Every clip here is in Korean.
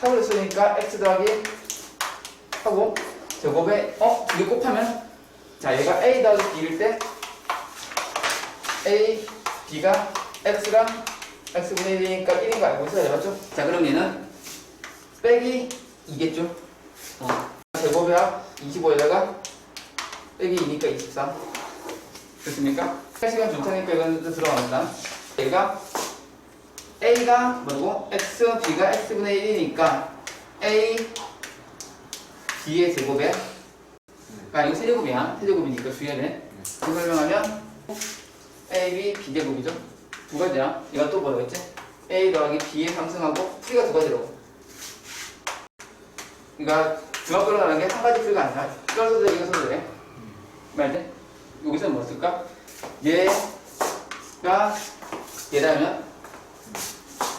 합을 쓰니까 x 더하기 하고 제곱에 어? 두개 곱하면 자 얘가 a 더하기 b일 때 a, b가 x랑 x분의 1이니까 1인 거 알고 있어야 돼 맞죠? 자 그럼 얘는 빼기 2겠죠? 어. 제곱의 합 25에다가 빼기 2니까 24 됐습니까? 시간 줄 테니까 이건 좀 들어갑니다 얘가 a가 뭐고? X, b가 x분의 1이니까 a b의 제곱에 아 이거 세제곱이야. 세제곱이니까 돼 이거 설명하면 a, b, b 제곱이죠. 두 가지야. 얘가 또 뭐라겠지? a 더하기 b에 상승하고 풀이가 두 가지로 그러니까 중학교로 가는 게 한 가지 풀이가 아니라 이걸 써도 돼 이거 써도 돼 말돼? 여기서 뭐 쓸까? 얘가 얘라면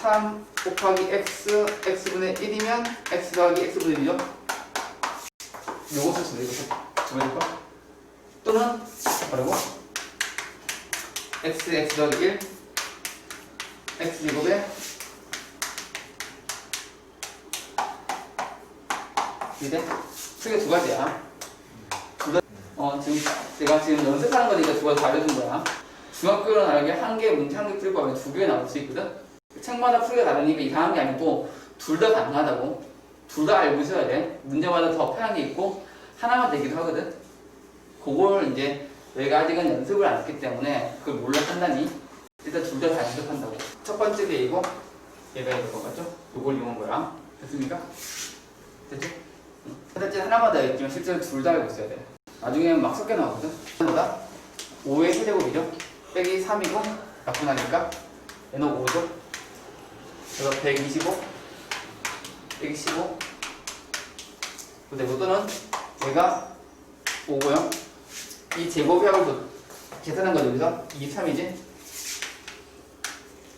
3 곱하기 x x분의 1이면 x 더하기 x분의 1이죠 요거 쓸 수도 있고 정해줄까? 또는 뭐라고? x x 더하기 1 x 제곱에 이래? 크게 두 가지야. 어 지금 내가 지금 연습하는 거니까 두 가지 알려준 거야. 중학교는 알게 한 개 문제 한 개 풀 거면 두 개 나올 수 있거든 책마다 풀이가 다르니까 이상한 게 아니고 둘 다 가능하다고. 둘 다 알고 있어야 돼. 문제마다 더 편한 게 있고 하나만 되기도 하거든. 그걸 이제 내가 아직은 연습을 안 했기 때문에 그걸 몰라 판단이 일단 둘 다 다 연습한다고. 첫 번째 게 이거 얘가 이거 맞죠? 이걸 이용한 거야. 됐습니까? 됐죠? 사실 하나만 더 있지만 실제로 둘 다 알고 있어야 돼. 나중에 막 섞여 나오거든. 보다. 5의 세제곱이죠? 빼기 3이고 나분하니까 얘는 5죠 그래서 125 빼기 15 근데 이것도는 얘가 5고요. 이 제곱하고 계산한 거죠. 여기서 23이지?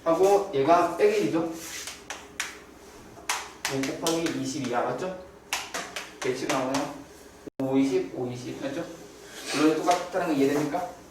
하고 얘가 빼기 1이죠? 5 곱하기 22야. 맞죠? 100씩 나오네요. 5, 20, 5, 20 맞죠? 물론 똑같다는 거 이해됩니까?